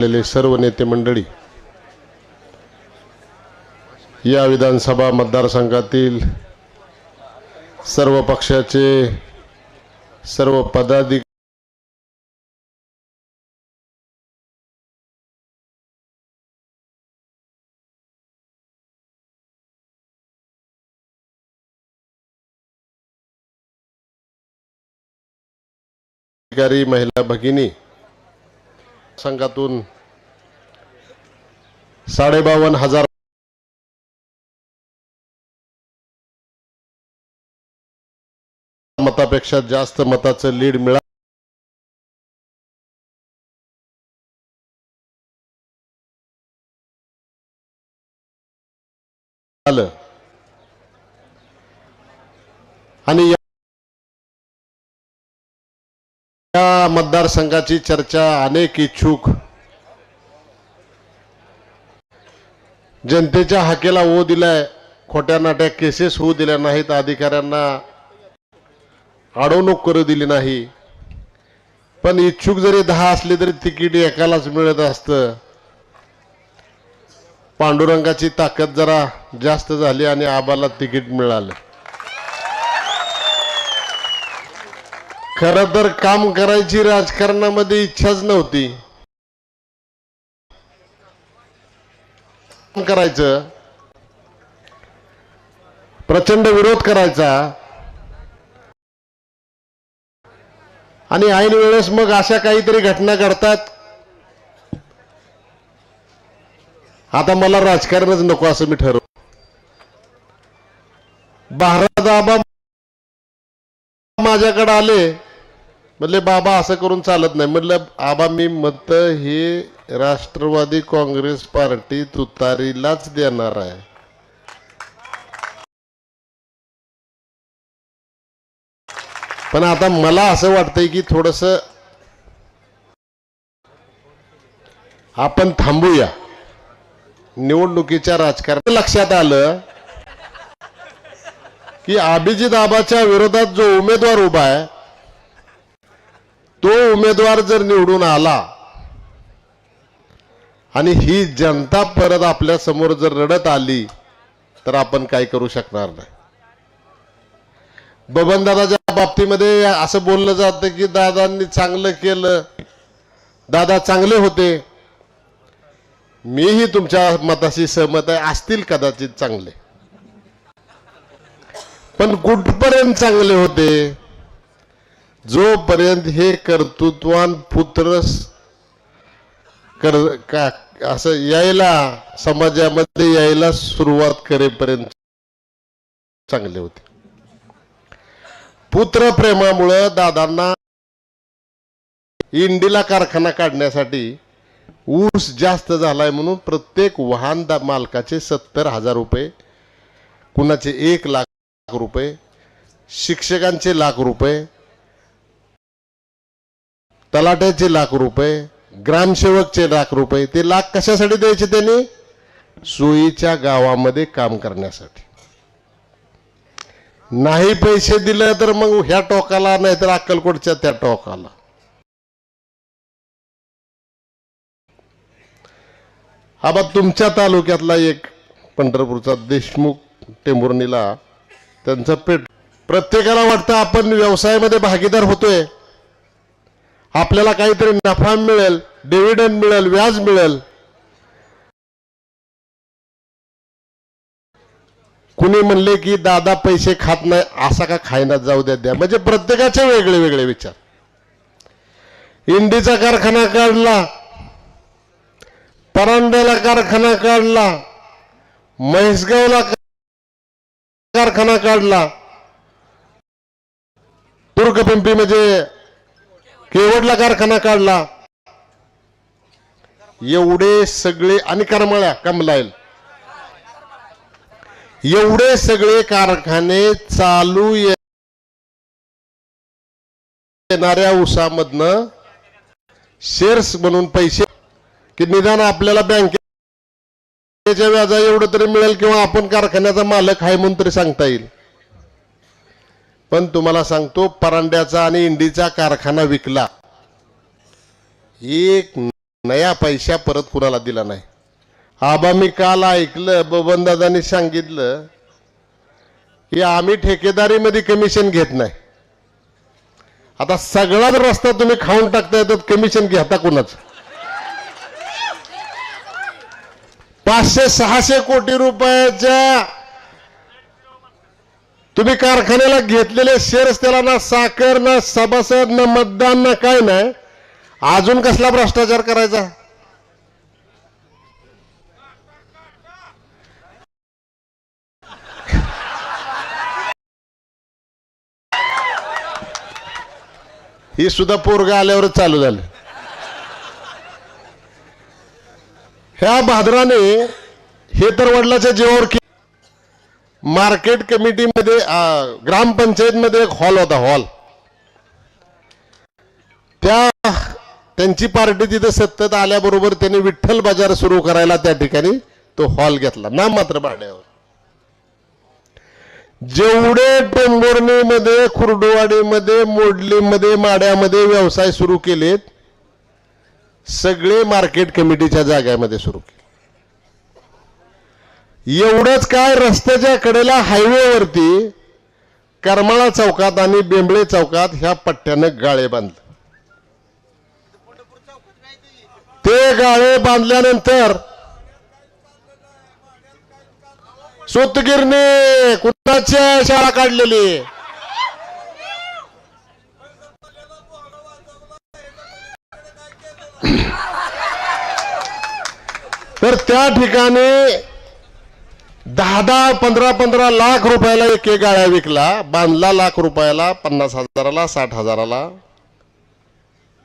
असलेले सर्व नेते मंडळी या विधानसभा मतदारसंघातील सर्व पक्षाचे सर्व पदाधिकारी महिला भगिनी संघातून साडेबावन्न हजार मतापेक्षा जास्त मताचं लीड मिळा आणि या मतदारसंघाची चर्चा अनेक इच्छुक. जनतेच्या हाकेला ओ दिलाय. खोट्या नाट्या केसेस होऊ दिल्या नाहीत. अधिकाऱ्यांना अडवणूक करू दिली नाही. पण इच्छुक जरी दहा असले तरी तिकीट एकालाच मिळत असतं. पांडुरंगाची ताकद जरा जास्त झाली आणि आबाला तिकीट मिळालं. खर तर काम करायची राजकारणामध्ये इच्छाच नव्हती. करायचं. प्रचंड विरोध करायचा. आणि ऐन वेळेस मग अशा काहीतरी घटना घडतात. आता मला राजकारणच नको असं मी ठरव भारत आबा माझ्याकडे आले. म्हटले बाबा असं करून चालत नाही. म्हटलं आबा मी मत हे राष्ट्रवादी काँग्रेस पार्टी तुतारीलाच देणार आहे. पण आता मला असं वाटतंय की थोडस आपण थांबूया. निवडणुकीच्या राजकारण लक्षात आलं की अभिजित आबाच्या विरोधात जो उमेदवार उभा आहे तो उमेदवार जर निवडून आला आणि ही जनता परत आपल्यासमोर जर रडत आली तर आपण काय करू शकणार नाही. बबनदादाच्या बाबतीमध्ये असं बोललं जातं की दादांनी चांगलं केलं. दादा चांगले होते. मीही तुमच्या मताशी सहमत आहे असतील कदाचित चांगले. पण कुठपर्यंत चांगले होते? जोपर्यंत हे कर्तृत्वान पुत्र कर का असं यायला समाजामध्ये यायला सुरुवात करेपर्यंत चांगले होते. पुत्रप्रेमामुळं दादांना इंडीला कारखाना काढण्यासाठी ऊस जास्त झालाय म्हणून प्रत्येक वाहन मालकाचे सत्तर हजार रुपये कुणाचे एक लाख रुपये शिक्षकांचे लाख रुपये तलाट्याचे लाख रुपये ग्रामसेवकचे लाख रुपये ते लाख कशासाठी द्यायचे त्यांनी? सोयीच्या गावामध्ये काम करण्यासाठी. नाही पैसे दिले तर मग ह्या टोकाला नाहीतर अक्कलकोटच्या त्या टोकाला. हा बा तुमच्या तालुक्यातला एक पंढरपूरचा देशमुख टेंभुर्णीला त्यांचं पेट. प्रत्येकाला वाटतं आपण व्यवसायामध्ये भागीदार होतोय. आपल्याला काहीतरी नफा मिळेल डिव्हिडंड मिळेल व्याज मिळेल. कुणी म्हणले की दादा पैसे खात नाही असा का खायना जाऊ द्या द्या. म्हणजे प्रत्येकाचे वेगळे वेगळे विचार. इंडीचा कारखाना काढला परांड्याला कारखाना काढला म्हैसगावला कारखाना काढला. तुर्कपिंपी म्हणजे केवडला कारखाना काढला. एवढे सगळे आणि करमळ्या कमलायल एवढे सगळे कारखाने चालू येणाऱ्या ऊसामधनं शेअर्स म्हणून पैसे की निदान आपल्याला बँकेच्या व्याजा एवढं तरी मिळेल किंवा आपण कारखान्याचा मालक आहे म्हणून तरी सांगता येईल. पण तुम्हाला सांगतो परांड्याचा आणि इंडीचा कारखाना विकला. एक नया पैसा परत कुणाला दिला नाही. आबा मी काल ऐकलं बबनदादांनी सांगितलं की आम्ही ठेकेदारीमध्ये कमिशन घेत नाही. आता सगळाच रस्ता तुम्ही खाऊन टाकताय तर कमिशन घेता कुणाच? पाचशे सहाशे कोटी रुपयाच्या तुम्ही कारखान्याला घेतलेले शेअर्स त्याला ना साखर ना सभासद ना मतदान ना काय नाही. अजून कसला भ्रष्टाचार करायचा? ही सुद्धा पोरगा आल्यावरच चालू झालं. ह्या भादराने हे तर वडिलाच्या जीवावर मार्केट कमिटीमध्ये ग्रामपंचायतमध्ये एक हॉल होता हॉल. त्या त्यांची पार्टी तिथे सत्तेत आल्याबरोबर त्यांनी विठ्ठल बाजार सुरू करायला त्या ठिकाणी तो हॉल घेतला. ना मात्र भाड्यावर. जेवढे टेंभुर्णीमध्ये खुर्डुवाडीमध्ये मोडलीमध्ये माड्यामध्ये व्यवसाय सुरू केलेत सगळे मार्केट कमिटीच्या जाग्यामध्ये सुरू केले. एवढंच काय रस्त्याच्या कडेला हायवेवरती करमाळा चौकात आणि बेंबळे चौकात ह्या पट्ट्यानं गाळे बांधले. ते गाळे बांधल्यानंतर सुतगिरणी कुणाच्या शाळा काढलेली? तर त्या ठिकाणी दहा दहा पंधरा पंधरा लाख रुपयाला एक एक गाळ्या विकला. बांधला लाख रुपयाला पन्नास हजाराला साठ हजाराला.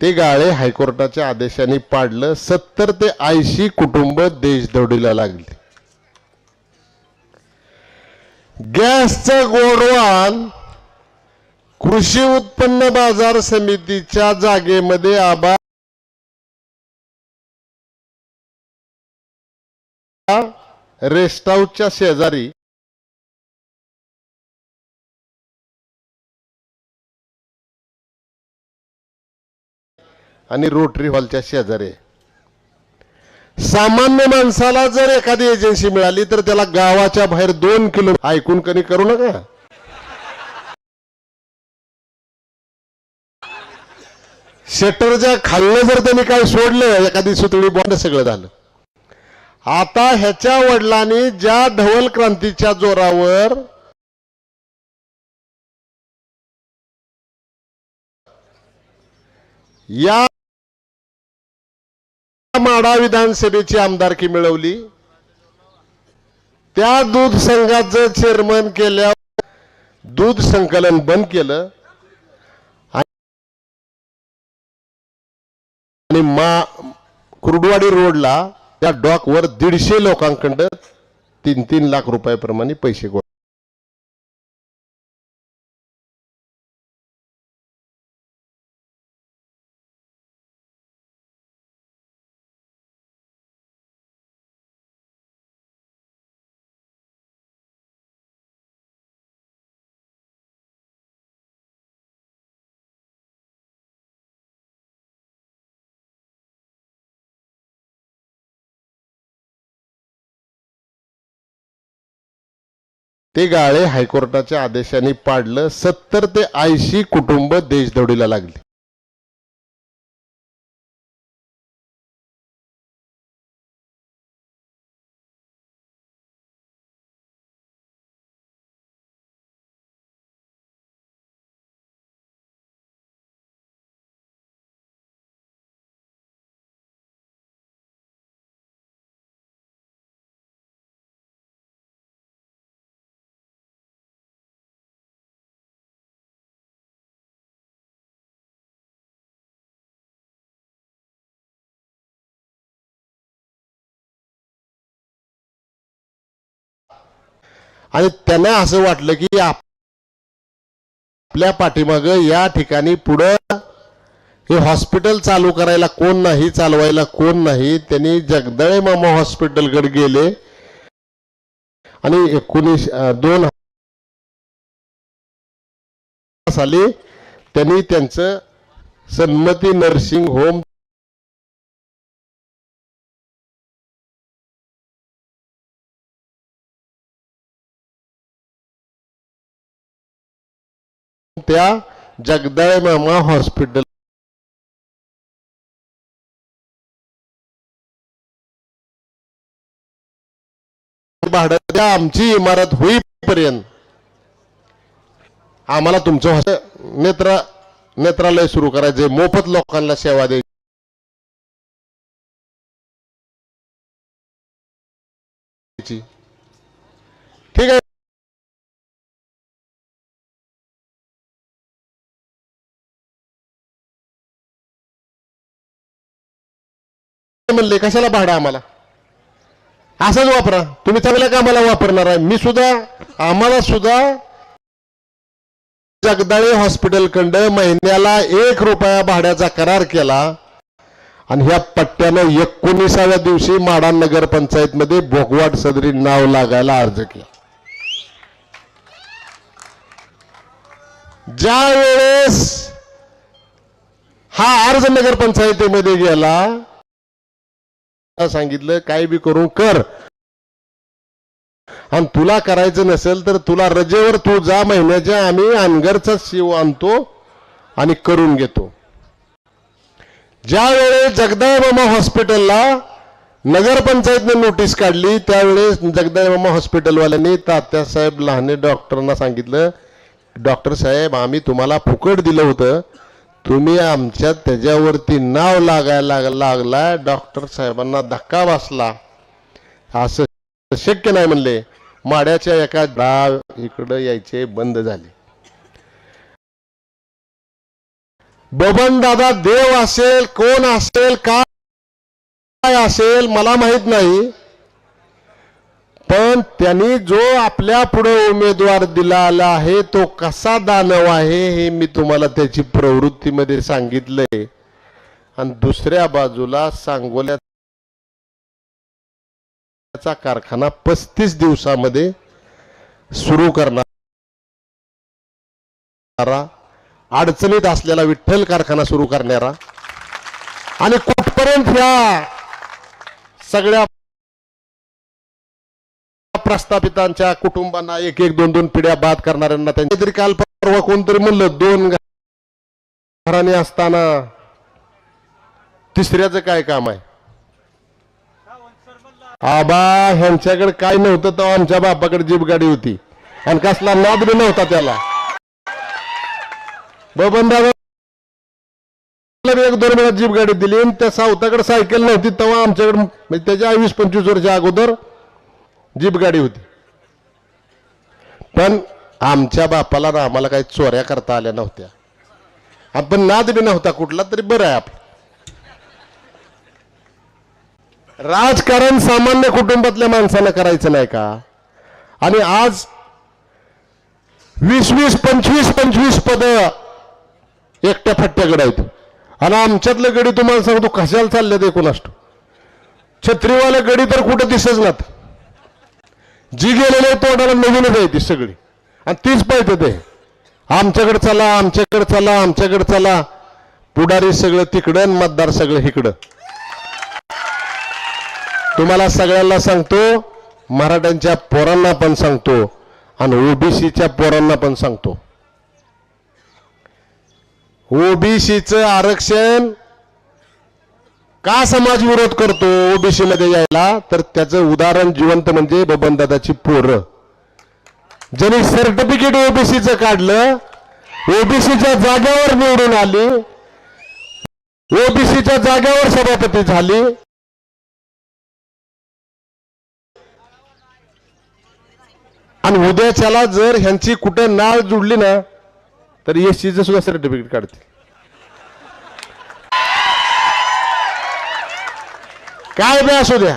ते गाळे हायकोर्टाच्या आदेशाने पाडलं. सत्तर ते ऐंशी कुटुंब देशदौडीला लागली. गॅसचं गोडवान कृषी उत्पन्न बाजार समितीच्या जागेमध्ये आबा रेस्ट हाऊसच्या शेजारी आणि रोटरी हॉलच्या शेजारी. सामान्य माणसाला जर एखादी एजन्सी मिळाली तर त्याला गावाच्या बाहेर दोन किलो ऐकून कधी करू नका. शटरच्या खाल्लं जर त्यांनी काय सोडलं एखादी सुतळी बॉन्ड सगळं झालं. आता ह्याच्या वडिलांनी ज्या धवल क्रांतीच्या जोरावर या माडा विधानसभेची आमदारकी मिळवली त्या दूध संघाचं चेअरमन केल्यावर दूध संकलन बंद केलं आणि मा कुर्डवाडी रोडला त्या डॉकवर दीडशे लोकांकडं तीन तीन लाख रुपयाप्रमाणे पैसे गोळा ते गाळे हायकोर्टाच्या आदेशाने पाडलं. सत्तर ते ऐंशी कुटुंब देशदौडीला लागली. आणि त्यांना असं वाटलं की आपल्या पाठीमाग या ठिकाणी पुढं हे हॉस्पिटल चालू करायला कोण नाही चालवायला कोण नाही त्यांनी जगदळे मामा हॉस्पिटलकडे गेले. आणि एकोणीस दोन साली त्यांनी त्यांचं सन्मती नर्सिंग होम त्या जगदाळे मामा हॉस्पिटल भाडं द्या आमची इमारत होईपर्यंत. आम्हाला तुमचं नेत्र नेत्रालय सुरू करायचे मोफत लोकांना सेवा द्यायची ठीक आहे? म्हणले कशाला भाडं आम्हाला? असंच वापरा. तुम्ही चांगल्या कामाला वापरणार आहे. मी सुद्धा आम्हाला सुद्धा जगदाळे हॉस्पिटल महिन्याला एक रुपया भाड्याचा करार केला. आणि ह्या पट्ट्यानं एकोणीसाव्या दिवशी माडा नगर पंचायत मध्ये भोगवाट सदरी नाव लागायला अर्ज केला. ज्या वेळेस हा अर्ज नगर पंचायतीमध्ये गेला सांगितलं काय बी करून कर. आणि तुला करायचं नसेल तर तुला रजेवर तू जा महिन्याच्या आम्ही अनगरचा शिव आणतो आणि करून घेतो. ज्या वेळेस जगदाय हॉस्पिटलला नगरपंचायतने नोटीस काढली त्यावेळेस जगदायमामा हॉस्पिटलवाल्यांनी तात्यासाहेब लहाने डॉक्टरांना सांगितलं डॉक्टर साहेब आम्ही तुम्हाला फुकट दिलं होतं तुम्ही आमच्या त्याच्यावरती नाव लागायला लागलाय लागला डॉक्टर साहेबांना धक्का बसला. असं शक्य नाही म्हणले. माड्याच्या एका डाव इकडं यायचे बंद झाले. बबन दादा देव असेल कोण असेल काय असेल मला माहीत नाही. पण त्यांनी जो आपल्या पुढे उमेदवार दिला आहे तो कसा दानव आहे हे मी तुम्हाला त्याची प्रवृत्तीमध्ये सांगितलंय. आणि दुसऱ्या बाजूला सांगोल्याचा कारखाना पस्तीस दिवसामध्ये सुरू करणारा अडचणीत असलेला विठ्ठल कारखाना सुरू करणारा. आणि कुठपर्यंत ह्या सगळ्या प्रस्थापितांच्या कुटुंबांना एक एक दोन दोन पिढ्या बाद करणाऱ्यांना त्यांच्या तरी काल परवा कोणतरी म्हणलं. दोन घराने असताना तिसऱ्याचं काय काम आहे? आबा ह्यांच्याकडे काय नव्हतं तेव्हा आमच्या बापाकडे जीप गाडी होती. आणि कसला नाद बी नव्हता त्याला. बबन दादा एक दोन वेळा जीप गाडी दिली आणि त्या सावताकडे सायकल नव्हती तेव्हा आमच्याकडे म्हणजे त्याच्या वीस पंचवीस वर्षा अगोदर जीप गाडी होती. पण आमच्या बापाला ना आम्हाला काही चोऱ्या करता आल्या नव्हत्या. आपण नाद बी नव्हता कुठला तरी बरं आहे आपलं. राजकारण सामान्य कुटुंबातल्या माणसानं करायचं नाही का? आणि आज वीस वीस पंचवीस पंचवीस पद एकट्या फट्ट्याकडे आहेत. आणि आमच्यातलं गडी तुम्हाला सांगतो कशाला चालले ते कोणाष्ट छत्रीवाल्या गडी तर कुठं दिसच नात जी गेलेले तोंडाला नवीनच आहे ती सगळी. आणि तीच पाहिजे ते. आमच्याकडे चला आमच्याकडे चला आमच्याकडे चला. पुढारी सगळं तिकडं आणि मतदार सगळं इकडं तुम्हाला सगळ्यांना सांगतो मराठ्यांच्या पोरांना पण सांगतो आणि ओबीसीच्या पोरांना पण सांगतो. ओबीसीचं आरक्षण का समाज विरोध करतो ओबीसी मध्ये यायला? तर त्याचं उदाहरण जिवंत म्हणजे बबनदादाची पोरं. ज्यांनी सर्टिफिकेट ओबीसीचं काढलं ओबीसीच्या जागेवर निवडून आली ओबीसीच्या जागेवर सभापती झाली. आणि उद्याच्याला जर ह्यांची कुठं नाळ जुडली ना तर एससीचं सुद्धा सर्टिफिकेट काढतील. काय बे असू द्या.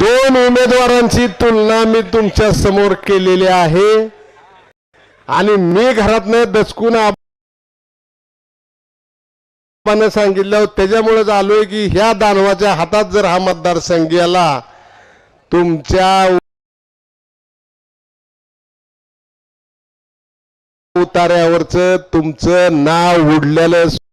दोन उमेदवारांची तुलना मी तुमच्यासमोर केलेली आहे. आणि मी घरातनं दचकून आपण सांगितलं त्याच्यामुळेच आलोय की ह्या दानवाच्या हातात जर हा मतदारसंघ गेला तुमच्या उतार्यावरचं तुमचं नाव उडलेलं